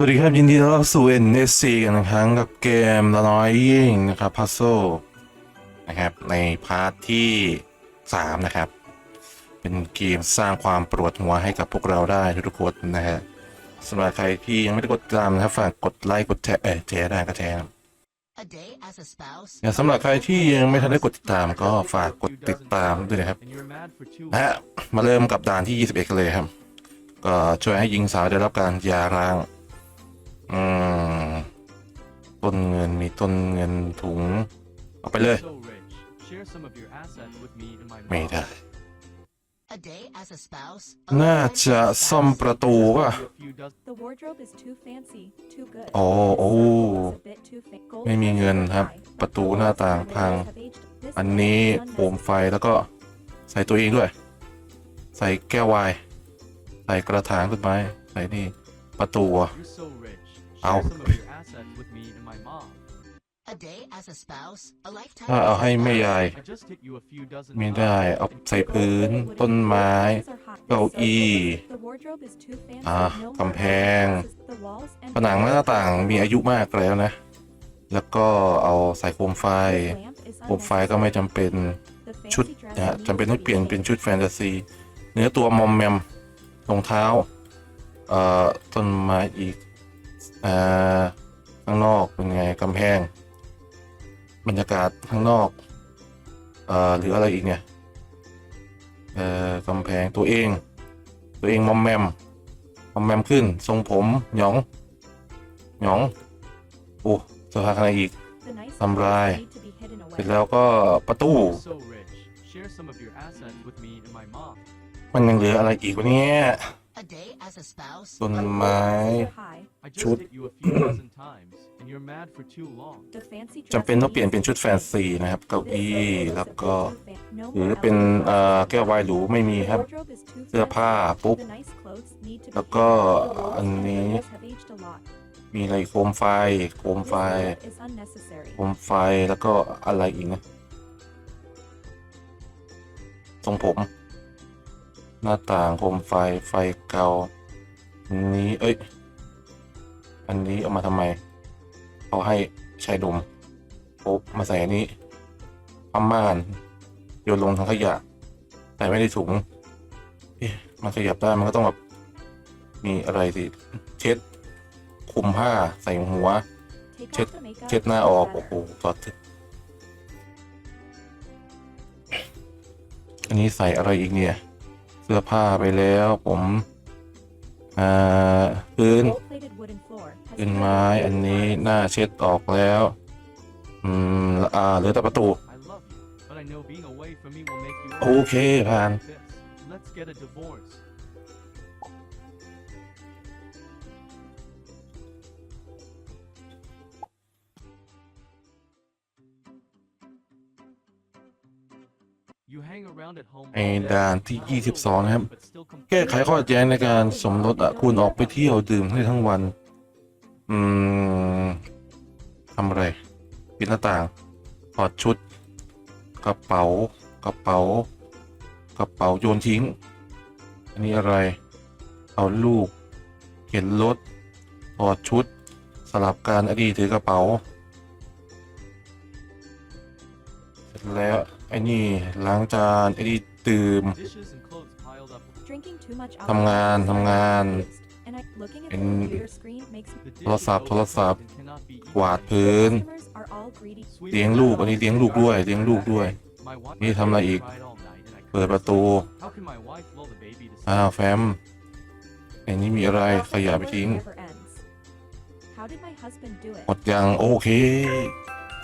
สวัสดีครับ ยินดีต้อนรับสู่ NSC กันอีกครั้งกับเกมละน้อยยิ่งนะครับพัซโซนะครับ ในพาร์ทที่ 3 นะครับ เป็นเกมสร้างความปวดหัวให้กับพวกเราได้ทุกๆคนนะฮะสำหรับใครที่ยังไม่ได้กดติดตามนะครับฝากกดไลค์กดแชร์เออแชร์ได้ก็แชร์นะ A day as a spouse. อย่างสำหรับใครที่ยังไม่ทันได้กดติดตามก็ฝากกดติดตามด้วยนะครับ and you're mad for two นะฮะมาเริ่มกับด่านที่ 21 กันเลยครับ ก็ช่วยให้หญิงสาวได้รับการหย่าร้าง อืมต้นเงินมีต้นเงินถุง เอาไปเลย so rich. Share some of your assets with me and my ไม่ mom. ได้ A day as a spouse. น่าจะซ่อมประตูป่ะ A few dozen The wardrobe is too fancy, too good. โอ้โอ้ This is a bit too fa- gold ไม่มีเงินครับ high. ประตูหน้าต่างพัง Have aged- This อันนี้ is โคมไฟแล้วก็ใส่ตัวเองด้วย ใส่แก้ววาย ใส่กระถางต้นไม้ ใส่นี่ ประตูอะ You're so rich. Ow. Share some of your assets with me and my mom. A day as a spouse. A lifetime. ถ้าเอาให้แม่ยาย I just hit you a few dozen ไม่ times. ได้ เอาใส่พื้น Gold-plated ต้น wooden ไม้ floors are hot. เก้าอี้ The wardrobe is too fancy. อะ No กำแพง The walls and ผนังและหน้าต่างมีอายุมากแล้วนะ แล้วก็เอาใส่โคมไฟ The lamp is โคมไฟก็ไม่จำเป็น The ชุด fancy dress นะฮะ needs จำเป็น to ต้อง be เปลี่ยนเป็น changed. ชุดแฟนตาซี เนื้อตัวมอมแมมรองเท้า เอ่อ ต้นไม้อีก อ่าข้างนอกเป็นไงกำแพง บรรยากาศข้างนอกเอ่อหรืออะไรอีกเนี่ยเอ่อกำแพงตัวเอง ตัวเองมอมแมมมอมแมมขึ้น ทรงผมหยองหยองโอ้สภาพอะไรอีก The nice ทำลาย clothes need to be hidden เสร็จ away. แล้วก็ประตู You're so rich. Share some of your assets with me and my mom. มันยังเหลืออะไรอีกวะเนี่ย A day as a spouse. ต้นไม้ Are high. I just Should- hit you a few dozen times, and you're mad for too long. The fancy จำเป็นต้องเปลี่ยนเป็นชุดแฟนซีนะครับ เก้าอี้แล้วก็ หรือเป็นเอ่อแก้ววายหรูไม่มีครับ เสื้อผ้าปุ๊บ แล้วก็อันนี้ มีอะไรโคมไฟ โคมไฟ โคมไฟแล้วก็อะไรอีกนะทรงผม หน้าต่างโคมไฟไฟเก่าอันนี้เอ้ย อันนี้เอามาทำไม เอาให้ชายดมปุ๊บมาใส่อันนี้ผ้าม่านโยนลงถังขยะ แต่ไม่ได้ถุงเอ๊ะมันขยับได้มันก็ต้องแบบมีอะไรสิ เช็ดคุมผ้าใส่หัว เช็ดเช็ดหน้าออก โอ้โหถอดอันนี้ใส่อะไรอีกเนี่ย สื้อผ้าไปแล้วผมอ่าพื้นพื้นไม้อันนี้หน้าเช็ดออกแล้ว อืมอ่าเหลือแต่ประตู I love you, but I know being away from me will make you โอเคผ่าน ไอ้ด่านที่ 22 นะครับ แก้ไขข้อขัดแย้งในการสมรสอะคุณออกไปเที่ยวดื่มได้ทั้งวัน อืมทำอะไร ปิดหน้าต่าง ถอดชุด กระเป๋า กระเป๋า กระเป๋าโยนทิ้ง อันนี้อะไร เอาลูก เข็นรถ ถอดชุด สลับการอดีตถือกระเป๋า เสร็จแล้ว ไอ้นี่ล้างจานไอ้นี่ดื่ม Dishes and clothes piled up. ทำงานทำงานเป็น The โทรศัพท์ dishes โทรศัพท์ overflowed and cannot be eaten. กวาดพื้น Sweet เลี้ยงลูกอันนี้เลี้ยงลูกด้วยเลี้ยงลูกด้วย My wife นี่ทำอะไรอีก cried all night and I เปิดประตู How can my wife lull the baby to อ้าว sleep? แฟมไอ้นี่มีอะไรขยะไปทิ้งหมดยังโอเค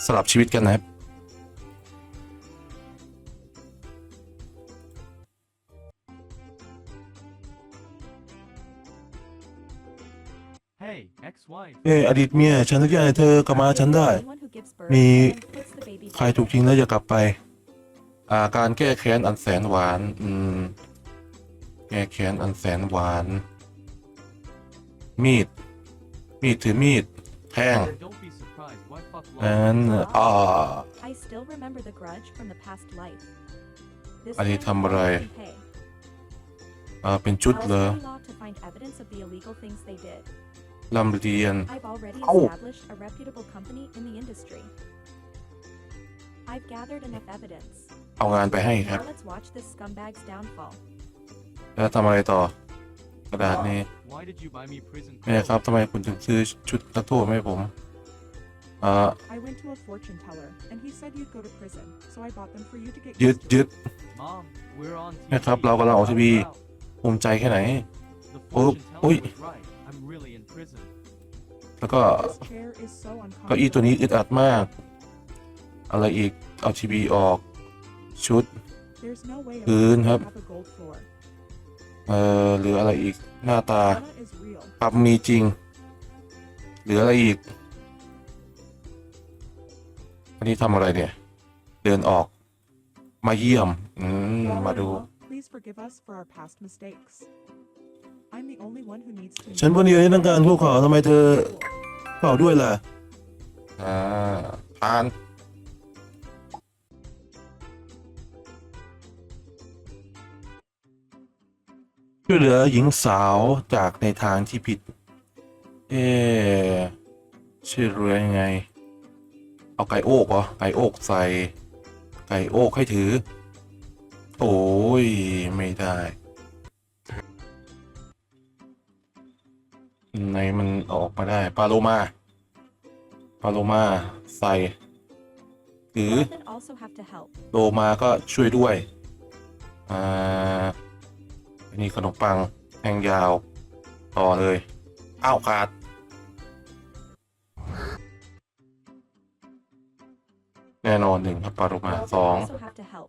สลับชีวิตกันนะครับ เอออดีตเมียฉันอนุญาตให้เธอกลับมาหาฉันได้ มีใครถูกทิ้งแล้วอย่ากลับไป อ่าการแก้แค้นอันแสนหวาน อืม แก้แค้นอันแสนหวาน มีด มีดถือมีดแทง Don't be surprised. Why fuck นั้น love? อ่า I still remember the grudge from the past life. This อันนี้ time ทำอะไร I can pay. อ่าเป็นชุด I'll เหร อ study law to find evidence of the illegal things they did. ลำเรียน I've already Oh. established a reputable company in the industry. I've gathered enough evidence. เอางานไปให้ครับ Now let's watch this scumbag's downfall. แล้วทำอะไรต่อ กระดาษนี้ Why did you buy me prison แม่ clothes? ครับทำไมคุณถึงซื้อชุดนักโทษมาให้ผมเอ่อ I went to a fortune teller, and he said you'd go to prison, so I bought them for you to get ยึด used to. ยึด Mom, we're on TV. แม่ครับเรากำลังออกทีวี Out. ภูมิใจแค่ไหน The Oh, fortune oi. teller was right. I'm really in prison. แล้วก็ This chair is so เก้าอี้ตัว uncomfortable. นี้อึดอัดมาก อะไรอีก เอาทีวีออก ชุด There's no way a พื้น prison ครับ would have a gold floor. เอ่อหรืออะไรอีก หน้าตา Umbrella is real. ปรับมีจริง หรืออะไรอีก อันนี้ทำอะไรเนี่ย เดินออก มาเยี่ยม อืม มาดู I'm the only one who needs to ฉันวันนี้ต้องการพวกเขาทำไมเธอเปล่าด้วยล่ะ อ่าผ่าน ช่วยเหลือหญิงสาวจากในทางที่ผิด เอ๊ะช่วยเหลือยังไง เอาไก่โอกเหรอไก่โอกใส่ ไก่โอกให้ถือ โอ้ย ไม่ได้ ไหนมันออกมาได้ปลาโลมาปลาโลมาใส่หรือ Elephant also have to help. โลมาก็ช่วยด้วย อ่าอันนี้ขนมปังแห้งยาวต่อเลย อ้าวขาดแน่นอนหนึ่งครับปลาโลมา Elephant สอง also have to help.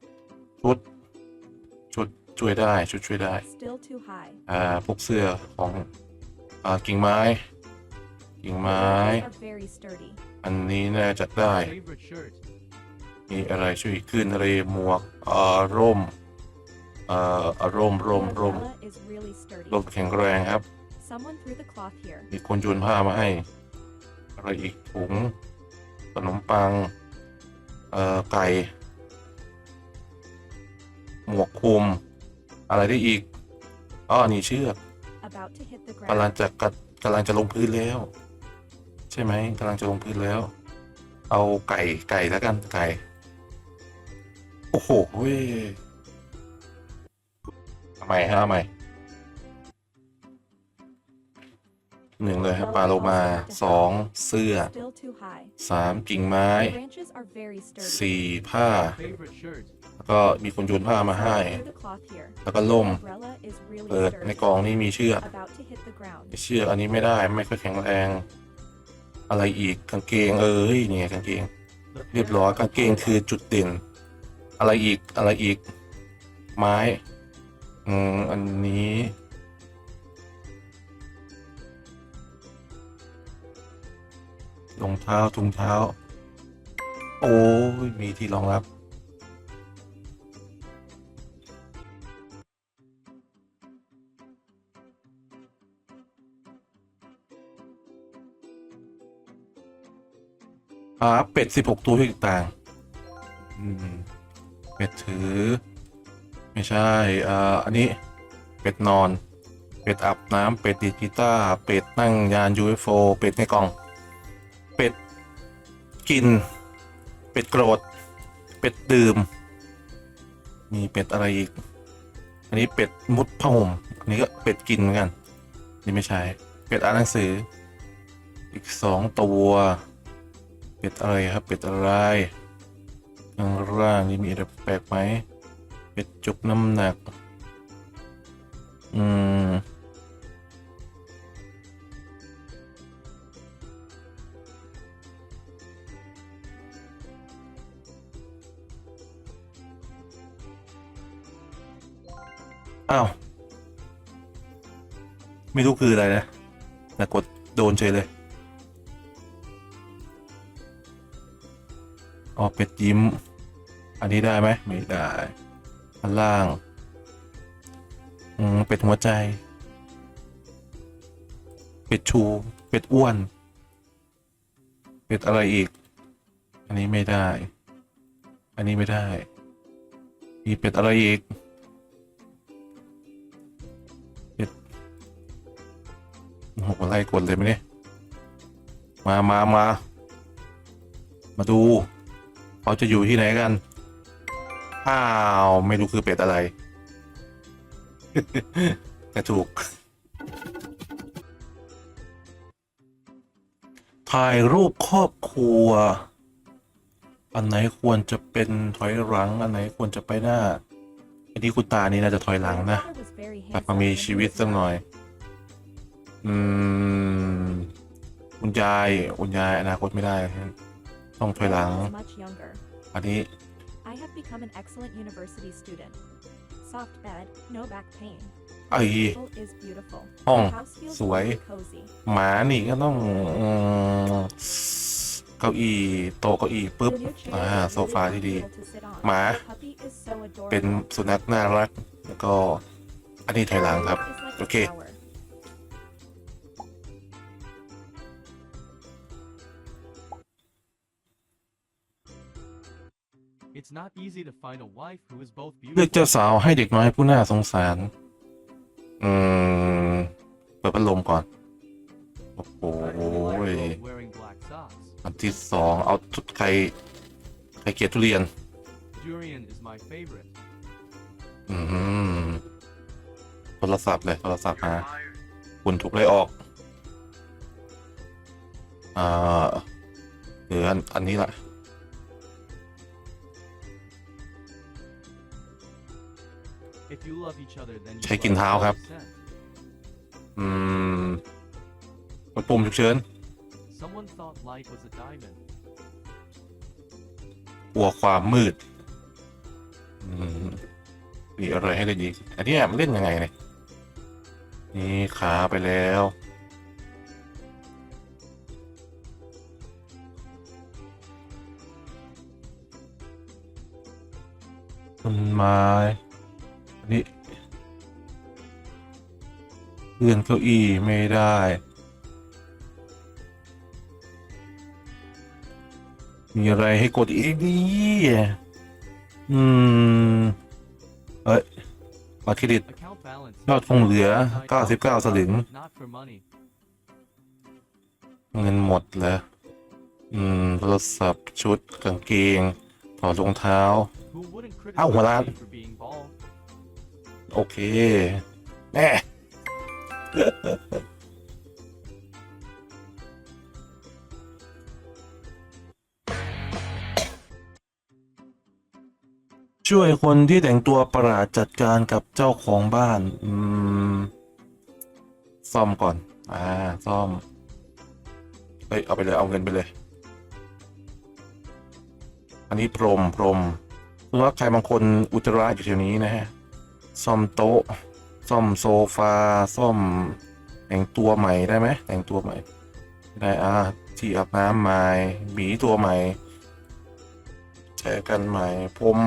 ชุด ชุดช่วยได้ ชุดช่วยได้ Still too high. อ่าพวกเสื้อของ อ่ากิ่งไม้ กิ่งไม้ Branches are very sturdy. อันนี้น่าจะได้ Favorite shirt. มีอะไรช่วยขึ้นเรหมวกอ่าร่มอ่าอ่าร่ม The ร่มร่ม umbrella is really sturdy. ร่มแข็งแรงครับ Someone threw the cloth here. มีคนโยนผ้ามาให้ อะไรอีกถุงขนมปัง เอ่อ ไก่ หมวกคลุม อะไรได้อีกอ๋อนี่เชือก About to hit the กำลัง ground. จะกัดกำลังจะลงพื้นแล้ว ใช่ไหมกำลังจะลงพื้นแล้ว เอาไก่ไก่แล้วกันไก่ โอ้โหเว้ยทำไมฮะทำไมหนึ่งเลยครับปลาโลมาสองเสื้อ Still too high. สามกิ่งไม้ The branches are very sturdy. สี่ผ้า Favorite shirt. แล้วก็มีคนโยนผ้ามาให้ แล้วก็ล่ม เปิดในกล่องนี่มีเชือกเชือกอันนี้ไม่ได้ไม่ค่อยแข็งแรง อะไรอีกกางเกงเอ้ยเนี่ยกางเกง เรียบร้อยกางเกงคือจุดเด่น อะไรอีกอะไรอีก ไม้ อืมอันนี้รองเท้าถุงเท้า โอ้ยมีที่รองรับ อ่าเป็ดสิบหกตัวที่ต่างอืมเป็ดถือ ไม่ใช่อ่าอันนี้เป็ดนอน เป็ดอาบน้ำเป็ดดีดกีตาร์เป็ดนั่งยาน UFO เป็ดในกล่อง เป็ดกิน เป็ดโกรธ เป็ดดื่ม มีเป็ดอะไรอีก อันนี้เป็ดมุดผ้าห่มอันนี้ก็เป็ดกินเหมือนกัน นี่ไม่ใช่ เป็ดอ่านหนังสือ อีกสองตัว เป็ดอะไรครับ เป็ดอะไรข้างล่างนี่มีอะไรแปลกไหมเป็ดจุกน้ำหนัก อืมอ้าว ไม่รู้คืออะไรนะแต่กดโดนเฉยเลย ออกเป็ดยิ้ม อันนี้ได้ไหมไม่ได้อันล่าง อืมเป็ดหัวใจ เป็ดชู เป็ดอ้วน เป็ดอะไรอีก อันนี้ไม่ได้ อันนี้ไม่ได้ มีเป็ดอะไรอีก เป็ดโอ้โหอะไรกดเลยไหมเนี่ย มามามา มาดู เขาจะอยู่ที่ไหนกัน อ้าว ไม่รู้คือเป็ดอะไร แต่ถูก ถ่ายรูปครอบครัว อันไหนควรจะเป็นถอยหลัง อันไหนควรจะไปหน้า อันนี้คุณตานี่น่าจะถอยหลังนะกลับมามีชีวิตสักหน่อย อืมคุณยายคุณยายอนาคตไม่ได้ ต้องถอยหลัง When I was much younger, อันนี้ I have become an excellent university student. Soft bed, no back pain. ไอ้ Table is beautiful. ห้อง The house feels สวย warm and cozy. หมานี่ก็ต้องอืมเก้าอี้โต๊ะเก้าอี้ปุ๊บ The new chair อ่า is โซฟา really ที่ดี comfortable to sit on. หมา The puppy is so เป็น adorable. สุนัขน่ารัก แล้วก็ อันนี้ถอยหลังครับ Is like a โอเค flower. เลือก beautiful เจ้าสาวให้เด็กน้อยผู้น่าสงสาร อืม เปิดพัดลมก่อน โอ้โห I only like girls wearing black socks. อันที่สองเอาทุใครใครเกลียดทุเรียน Durian is my favorite. อืม โทรศัพท์เลย โทรศัพท์มาคุณถูกไล่ออก อ่าเหลืออัน อันนี้แหละ ใช้กินเท้าครับ อืมกดปุ่มฉุกเฉินกลัวความมืด อืมมีอะไรให้เล่นอีอันนี้มันเล่นยังไงเนี่ย นี่ขาไปแล้วต้นไม้ นนี้เลื่อนเก้าอี้ไม่ได้ มีอะไรให้กดอีกดีอืม เอ้ยบัตรเครดิตยอดคงเหลือ 99 สลึง เงินหมดแล้วอืม โทรศัพท์ชุดกางเกงถอดรองเท้า เอ้าหัวล้าน โอเคแน่ช่วยคนที่แต่งตัวประหลาดจัดการกับเจ้าของบ้าน อืม ซ่อมก่อน อ่า ซ่อมเอ้ย เอาไปเลย เอาเงินไปเลย อันนี้พรมพรมเพราะว่าใครบางคนอุจจาระอยู่แถวนี้นะฮะ ซ่อมโต๊ะ ซ่อมโซฟา ซ่อมแต่งตัวใหม่ได้ไหมแต่งตัวใหม่ ได้อ่าที่อาบน้ำใหม่หมีตัวใหม่แชร์กันใหม่พรม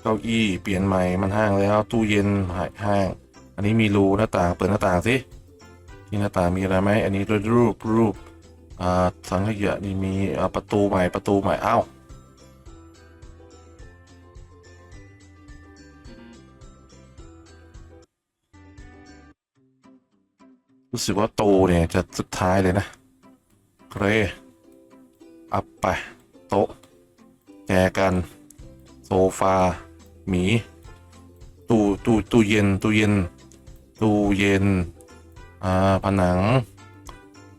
เก้าอี้เปลี่ยนใหม่มันห้างแล้วตู้เย็นหายห้าง อันนี้มีรูหน้าต่างเปิดหน้าต่างสิที่หน้าต่างมีอะไรไหมอันนี้รูปรูปอ่าสังขยะนี่มีประตูใหม่ประตูใหม่อ้าว รู้สึกว่าโตเนี่ยจะสุดท้ายเลยนะเครอัพไป โต๊ะแจกัน โซฟา หมี ตู้ตู้ตู้เย็น ตู้เย็น ตู้เย็น อ่า ผนัง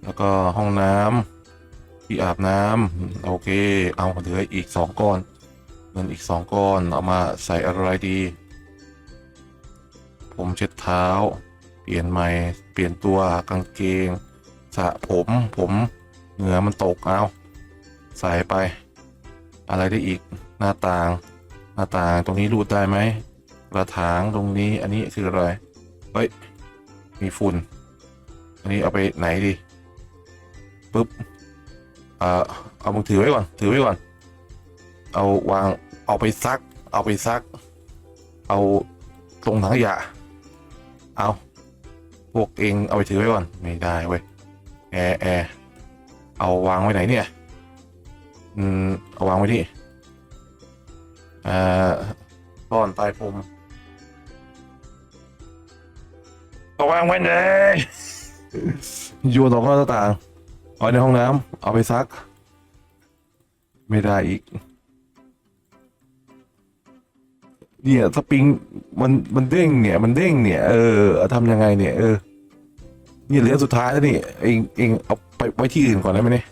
แล้วก็ห้องน้ำที่อาบน้ำโอเค เอาเหลืออีกสองก้อน เงินอีกสองก้อน เอามาใส่อะไรดี ผมเช็ดเท้า เปลี่ยนใหม่ เปลี่ยนตัวกางเกงสระผมผมเหงื่อมันตกเอาใส่ไป อะไรได้อีกหน้าต่าง หน้าต่างตรงนี้รูดได้ไหมกระถางตรงนี้อันนี้คืออะไรเฮ้ยมีฝุ่น อันนี้เอาไปไหนดีปุ๊บเอ่อเอามือถือไว้ก่อนถือไว้ก่อน เอาวางเอาไปซัก เอาไปซัก เอาตรงถังขยะเอา พวกเองเอาไปถือไว้ก่อน ไม่ได้เว้ยแอร์แอร์เอาวางไว้ไหนเนี่ย อืม เอาวางไว้ที่เอ่าซ่อนใต้พรมเอาวางไว้ไหนโยนออกนอกหน้าต่างเอาในห้องน้ำเอาไปซัก ไม่ได้อีก เนี่ยสปริงมันมันเด้งเนี่ย มันเด้งเนี่ย เออเอาทำยังไงเนี่ย เออนี่เหลือสุดท้ายแล้วนี่เองเองเอาไปไว้ที่อื่นก่อนได้ไหมเนี่ย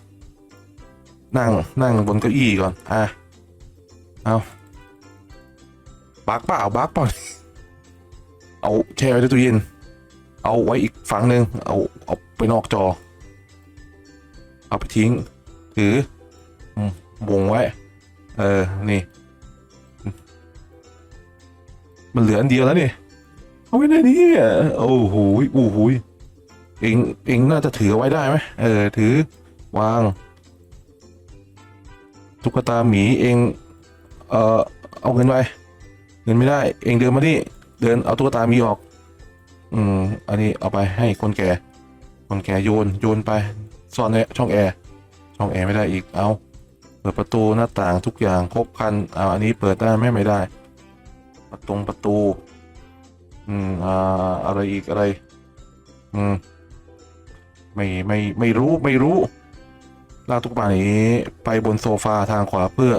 นั่งนั่งบนเก้าอี้ก่อนอะเอาบักเปล่าบักเปล่าเอาแช่ไว้ในตู้เย็น เอาไว้อีกฝั่งหนึ่งเอาเอาไปนอกจอ เอาไปทิ้งถือวงไว้ เออ นี่ มันเหลืออันเดียวแล้วนี่เอาไว้ในนี้อะโอ้โหโอ้โหเองเองน่าจะถือไว้ได้ไหมเออ ถือวางตุ๊กตาหมีเอง เออเอาเงินไปเงินไม่ได้ เองเดินมาดิเดินเอาตุ๊กตาหมีออก อืม อันนี้เอาไปให้คนแก่ คนแก่โยนโยนไปซ่อนในช่องแอร์ช่องแอร์ไม่ได้อีกเอาเปิดประตูหน้าต่างทุกอย่างครบคันเอาอันนี้เปิดได้ไหมไม่ได้ ประตงประตู อืมอ่าอะไรอีกอะไร อืม ไม่ไม่ไม่รู้ไม่รู้ลากตุ๊กตานี้ไปบนโซฟาทางขวาเพื่อ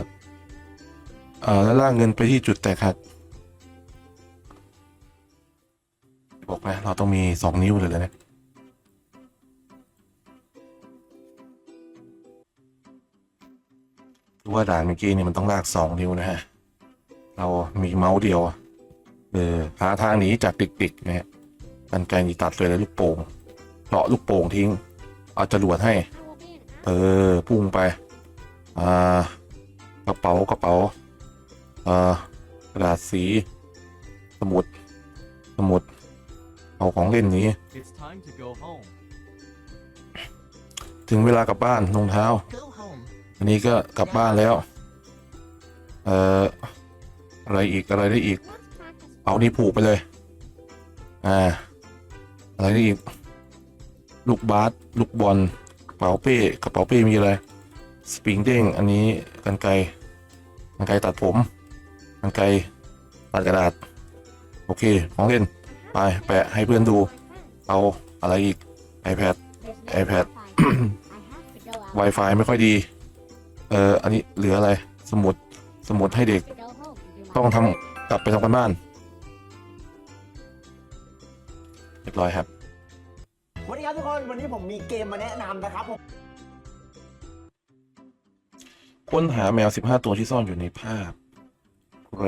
อ่อแล้วลากเงินไปที่จุดแตกหักบอกไหมเราต้องมีสองนิ้วเลยเลยนะรู้ว่าด่านเมื่อกี้เนี่ยมันต้องลากสองนิ้วนะฮะ เรามีเมาส์เดียวอะเออหาทางหนีจากติกๆนะฮะกันไกลนี่ตัดเลยแล้วลูกโป่งเลาะลูกโป่งทิ้ง เอาจรวดให้ เออพุ่งไป อ่ากระเป๋ากระเป๋าอ่ากระดาษสี สมุด สมุด เอาของเล่นหนี้ It's time to go home. ถึงเวลากลับบ้านรองเท้า Go home. อันนี้ก็กลับบ้านแล้ว เอ่อ อะไรอีกอะไรได้อีก เอานี่ผูกไปเลย อ่า อะไรได้อีก ลูกบาสลูกบอลกระเป๋าเป้กระเป๋าเป้มีอะไรสปริงเด้งอันนี้กันไกรกันไกรตัดผมกันไกรตัดกระดาษ โอเคของเล่นไปแปะให้เพื่อนดู เอาอะไรอีก iPad iPad Wi-Fi ไม่ค่อยดี เออ อันนี้เหลืออะไร สมุด สมุดให้เด็ก ต้องทำกลับไปทำกันบ้าน เรียบร้อยครับสวัสดีครับทุกคน วันนี้ผมมีเกมมาแนะนำนะครับผมค้นหาแมว 15 ตัวที่ซ่อนอยู่ในภาพเร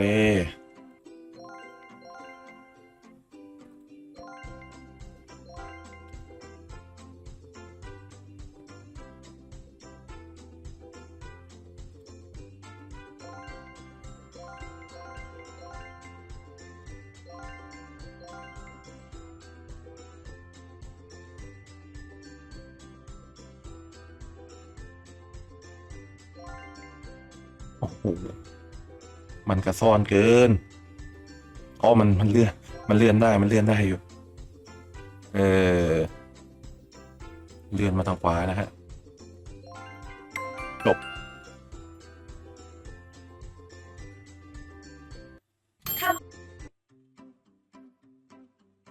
โอ้โหมันกระซ่อนเกินอ๋อมันมันเลื่อน มันเลื่อนได้มันเลื่อนได้อยู่ เออ เลื่อนมาทางขวานะฮะจบ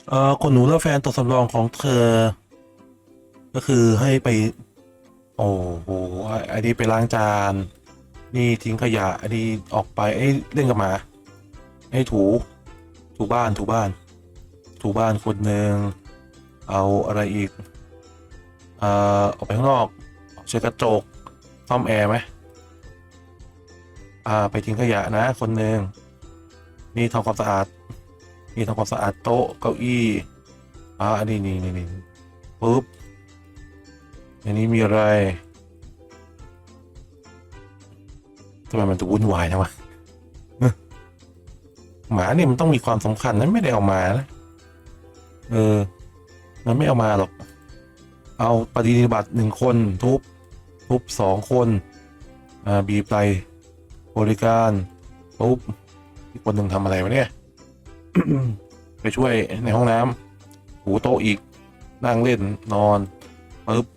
เอ่อคนหนูและแฟนตัวสำรองของเธอ ก็คือให้ไป โอ้โหไอ้นี่ไปล้างจาน นี่ทิ้งขยะ อันนี้ออกไปไอ้เล่นกับหมาให้ถู ถูบ้านถูบ้าน ถูบ้านคนหนึ่งเอาอะไรอีกเอ่อออกไปข้างนอกเช็ดกระจกซ่อมแอร์ไหมอ่าไปทิ้งขยะนะคนหนึ่งนี่ทำความสะอาดนี่ทำความสะอาดโต๊ะเก้าอี้อ่าอันนี้นี่นี่นี่ปุ๊บอันนี้มีอะไร ทำไมมันจะวุ่นวายนะวะหมาเนี่ยมันต้องมีความสำคัญนะไม่ได้เอามานะเออ มันไม่เอามาหรอก เอาปฏิบัติหนึ่งคนทุบ ทุบสองคนอ่าบีบไตบริการปุ๊บอีกคนหนึ่งทำอะไรวะเนี่ย ไปช่วยในห้องน้ำหูโต๊ะอีก นั่งเล่นนอนปุ๊บ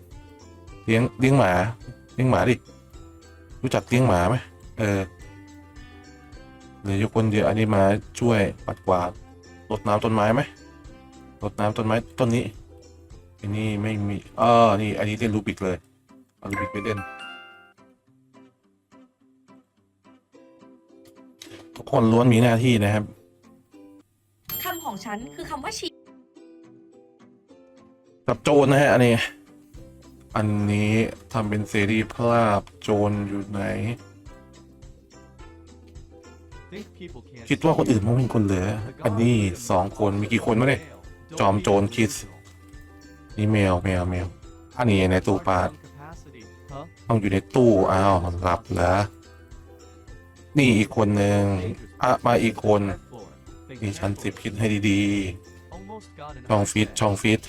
เลี้ยงเลี้ยงหมา เลี้ยงหมาดิ รู้จักเลี้ยงหมาไหม เออเหลืออยู่คนเดียวอันนี้มาช่วยปัดกวาดรดน้ำต้นไม้ไหมรดน้ำต้นไม้ต้นนี้อันนี้ไม่มีเออนี่ อันนี้เล่นรูบิกเลยเอารูบิกไปเล่นทุกคนล้วนมีหน้าที่นะครับคำของฉันคือคำว่าชีกับโจรนะฮะอันนี้ อันนี้ทำเป็นซีรีส์ภาพโจรอยู่ไหน คิดว่าคนอื่นมองเป็นคนเหลือ อันนี้สองคนมีกี่คนวะเนี่ยจอมโจรคิด นี่แมวแมวแมวอันนี้ในตู้ปลาต้องอยู่ในตู้อ้าวหลับเหรอนี่อีกคนหนึ่งอะมาอีกคนนี่ชั้นสิบคิดให้ดีๆ ช่องฟิตช่องฟิต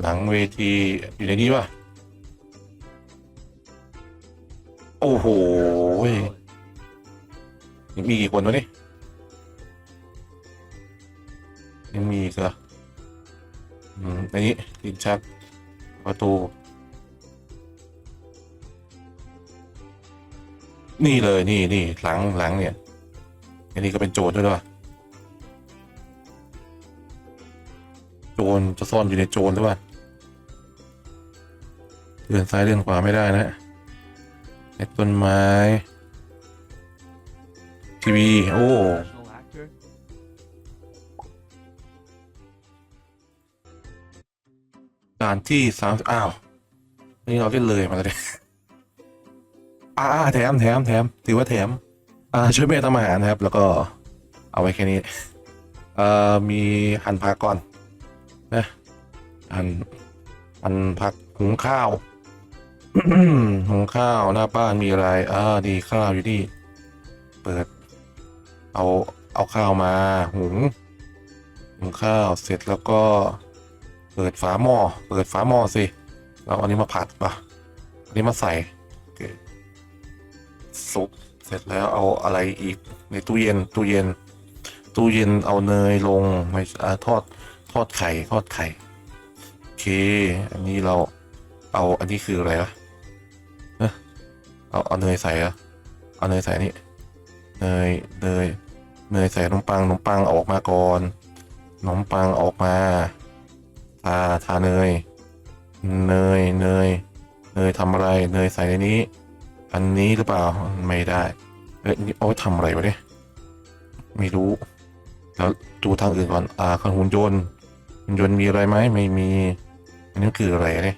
หลังเวทีอยู่ในนี้ป่ะโอ้โห มีกี่คนวะนี่ยังมีอีกเหรออืมอันนี้ลิ้นชักประตู นี่เลยนี่นี่หลังหลังเนี่ย อันนี้ก็เป็นโจรด้วยด้วยโจรจะซ่อนอยู่ในโจรหรือเปล่าเลื่อนซ้ายเลื่อนขวาไม่ได้นะในต้นไม้ ทีวี โอ้ด่านที่สามอ้าว นี่เราเล่นเลยมาเลยอ่าแถมแถมแถมถือว่าแถม อ่า ช่วยแม่ทำอาหารนะครับ แล้วก็เอาไว้แค่นี้ เอ่อ มีหั่นผักก่อนนะหั่นหั่นผักหุงข้าวหุงข้าวหน้าบ้านมีอะไร อ่า ดีข้าวอยู่นี่ เปิด เอาเอาข้าวมาหุงหุงข้าวเสร็จแล้วก็เปิดฝาหม้อเปิดฝาหม้อสิแล้วเอาอันนี้มาผัดปะอันนี้มาใส่ซุปเสร็จแล้วเอาอะไรอีกในตู้เย็นตู้เย็น ตู้เย็นเอาเนยลงไม่ทอดทอดไข่ทอดไข่โอเค อันนี้เราเอาอันนี้คืออะไรวะเออาเอาเนยใส่เอะเอาเนยใส่นี่ เนยเนยเนยใส่ขนมปังขนมปังออกมาก่อนขนมปังออกมาทาทาเนย เนยเนยเนยทำอะไรเนยใส่ในนี้ อันนี้หรือเปล่าไม่ได้เอ้ยนี่เอาทำอะไรวะเนี่ยไม่รู้ แล้วดูทางอื่นก่อนอ่าคนหุ่นยนต์หุ่นยนต์มีอะไรไหมไม่มีอันนี้คืออะไรเนี่ย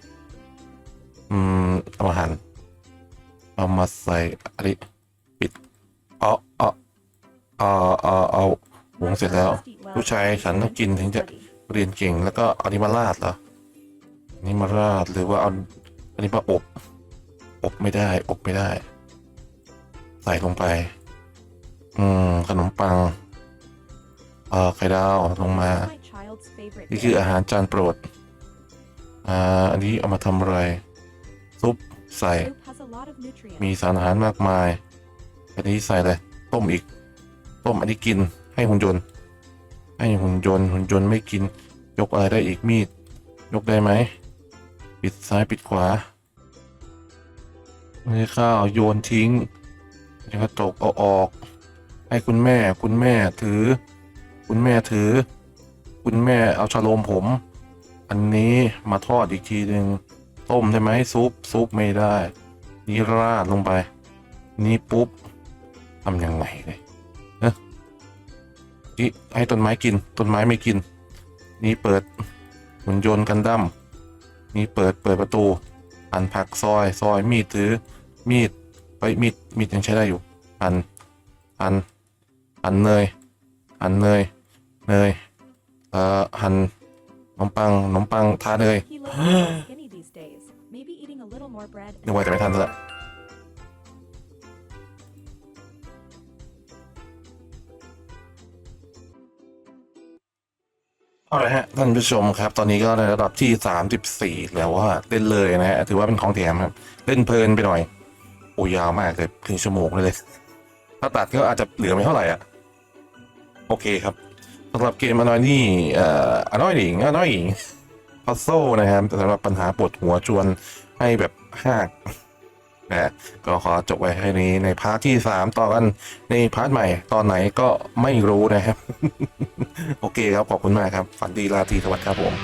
อืมเอามาหั่นเอามาใส่อันนี้ปิด เอาเอาเอาเอาเอาหุงเสร็จแล้ว ผู้ชายฉันต้องกินถึงจะเรียนเก่งแล้วก็เอานี้มาราดเหรออันนี้มาราดหรือว่าเอาอันนี้มาอบ อบไม่ได้ อบไม่ได้ ใส่ลงไป อืมขนมปังเอ่อไข่ดาวลงมา My child's favorite นี่คือ dish. อาหารจานโปรด อ่า อันนี้เอามาทำอะไร ซุปใส่ Soup has a lot of nutrients. มีสารอาหารมากมาย อันนี้ใส่เลยต้มอีก ต้มอันนี้กินให้หุ่นยนต์ ให้หุ่นยนต์หุ่นยนต์ไม่กิน ยกอะไรได้อีกมีด ยกได้ไหมปิดซ้ายปิดขวานี่ข้าวโยนทิ้งนี่ก็ตกเอาออก ให้คุณแม่คุณแม่ถือ คุณแม่ถือ คุณแม่เอาชะโลมผม อันนี้มาทอดอีกทีหนึ่งต้มได้ไหมซุปซุปไม่ได้ นี่ราดลงไป นี่ปุ๊บ ทำยังไงเลยนะนี่ให้ต้นไม้กิน ต้นไม้ไม่กิน นี่เปิดหุ่นยนต์กันดั้มนี่เปิดเปิดประตูหั่นผักซอยซอยมีดถือมีดไปมีดมีดยังใช้ได้อยู่หั่นหั่นหั่นเนยหั่นเนยเนยเอ่อหั่นขนมปังขนมปังทาเนย He looks a little skinny these days. Maybe eating a little more bread. นึกว่าจะไม่ทันซะละ เอาละฮะท่านผู้ชมครับ ตอนนี้ก็ในระดับที่สามสิบสี่แล้วว่าเล่นเลยนะฮะถือว่าเป็นของแถมครับ เล่นเพลินไปหน่อยโอ้ยาวมากเลยครึ่งชั่วโมงเลยเลยถ้าตัดก็อาจจะเหลือไม่เท่าไหร่อะ โอเคครับสำหรับเกมอนอยนี่เอ่ออนอยหญิงอนอยหญิงพัซโซนะครับสำหรับปัญหาปวดหัวชวนให้แบบหัก นะก็ขอจบไว้ให้นี้ในพาร์ทที่สามต่อกันในพาร์ทใหม่ตอนไหนก็ไม่รู้นะครับ โอเคครับ ขอบคุณมากครับ ฝันดีราตรีสวัสดิ์ครับผม